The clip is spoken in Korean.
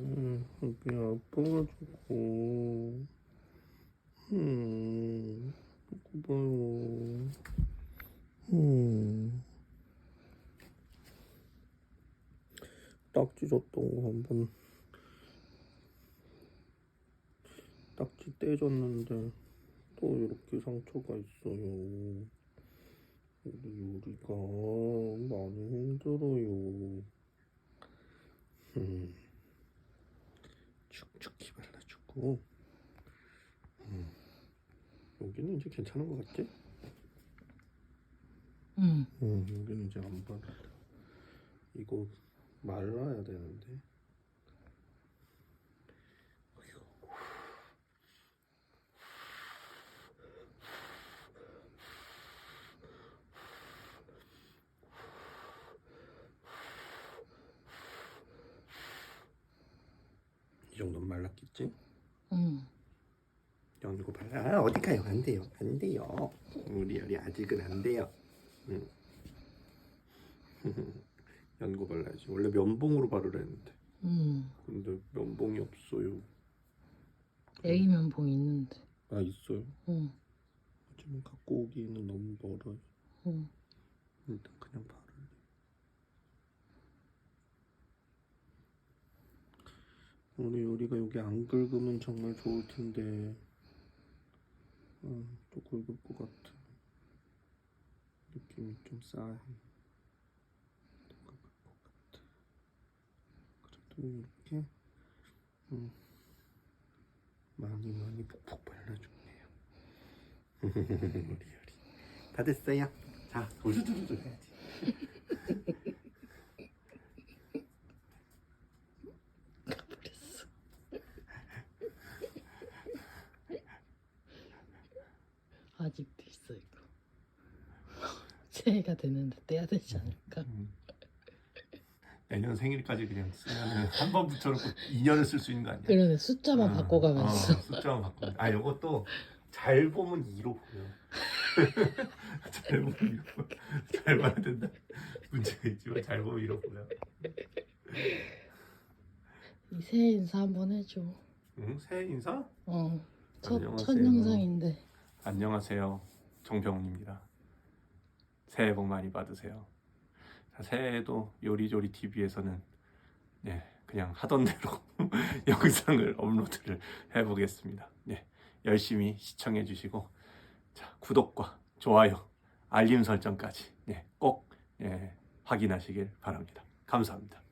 음, 여기 아파가지고. 음, 이거 봐요. 음. 딱지 줬던 거 한번 딱지 떼줬는데 또 이렇게 상처가 있어요. 우리 요리가 많이 힘들어요. 음. 발라주고 음. 여기는 이제 괜찮은 것 같지? 응. 음, 여기는 이제 안 발라 이거 말라야 되는데. 이 정도는 말랐겠지? 응. 연고 발라 아, 어디 가요? 안 돼요 안 돼요 우리 열이 아직은 안 돼요 응. 연고 발라야지 원래 면봉으로 바르랬는데 응. 근데 면봉이 없어요 A 면봉 있는데. 아 있어요 응. 하지만 갖고 오기에는 너무 멀어요 응. 일단 그냥 바를래 우리 요리가 여기 안 긁으면 정말 좋을 텐데. 아, 또 긁을 것 같아 느낌이 좀 싸해 또 긁을 것 같아. 그래도 이렇게 음, 많이 많이 푹푹 발라줄게요. 우리 요리. 다 됐어요? 자 돌돌돌돌 해야지 가버렸어. 아직도 있어 이거. 새해가 되는데 떼야 되지 않을까? 음. 내년 생일까지 그냥 쓰면 한 번 붙여놓고 2년을 쓸 수 있는 거 아니야? 그러네 숫자만 어, 바꿔가면서. 어, 숫자만 바꾸면 아 이것도 잘 보면 2로 보여 잘 보면 2로 보여 잘 봐야 된다 문제가 있지만 잘 보면 2로 보여 이 새해 인사 한번 해줘. 응? 새해 인사? 어. 첫, 안녕하세요. 첫 영상인데. 안녕하세요. 정병훈입니다. 새해 복 많이 받으세요. 자, 새해에도 요리조리 TV에서는 네, 그냥 하던 대로 영상을 업로드를 해보겠습니다. 네, 열심히 시청해 주시고 자, 구독과 좋아요 알림 설정까지 네, 꼭 예, 확인하시길 바랍니다. 감사합니다